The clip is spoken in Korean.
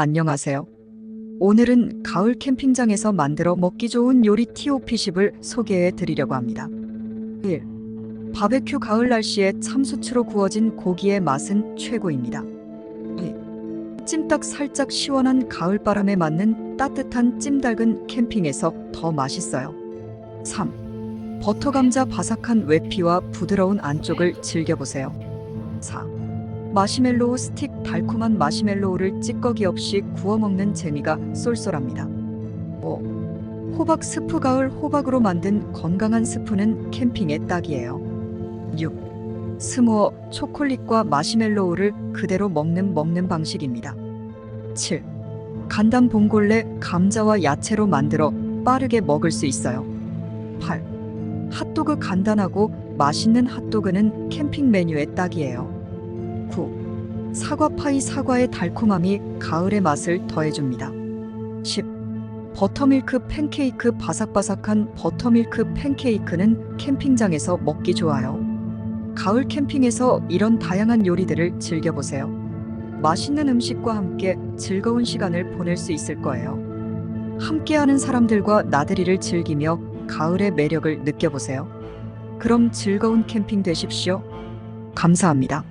안녕하세요. 오늘은 가을 캠핑장에서 만들어 먹기 좋은 요리 TOP10을 소개해 드리려고 합니다. 1. 바베큐 가을 날씨에 참수추로 구워진 고기의 맛은 최고입니다. 2. 찜닭 살짝 시원한 가을 바람에 맞는 따뜻한 찜닭은 캠핑에서 더 맛있어요. 3. 버터 감자 바삭한 외피와 부드러운 안쪽을 즐겨보세요. 4. 마시멜로우 스틱 달콤한 마시멜로우를 찌꺼기 없이 구워 먹는 재미가 쏠쏠합니다. 5. 호박 스프 가을 호박으로 만든 건강한 스프는 캠핑에 딱이에요. 6. 스모어 초콜릿과 마시멜로우를 그대로 먹는 먹는 방식입니다. 7. 간단 봉골레 감자와 야채로 만들어 빠르게 먹을 수 있어요. 8. 핫도그 간단하고 맛있는 핫도그는 캠핑 메뉴에 딱이에요. 9. 사과 파이 사과의 달콤함이 가을의 맛을 더해줍니다. 10. 버터밀크 팬케이크 바삭바삭한 버터밀크 팬케이크는 캠핑장에서 먹기 좋아요. 가을 캠핑에서 이런 다양한 요리들을 즐겨보세요. 맛있는 음식과 함께 즐거운 시간을 보낼 수 있을 거예요. 함께하는 사람들과 나들이를 즐기며 가을의 매력을 느껴보세요. 그럼 즐거운 캠핑 되십시오. 감사합니다.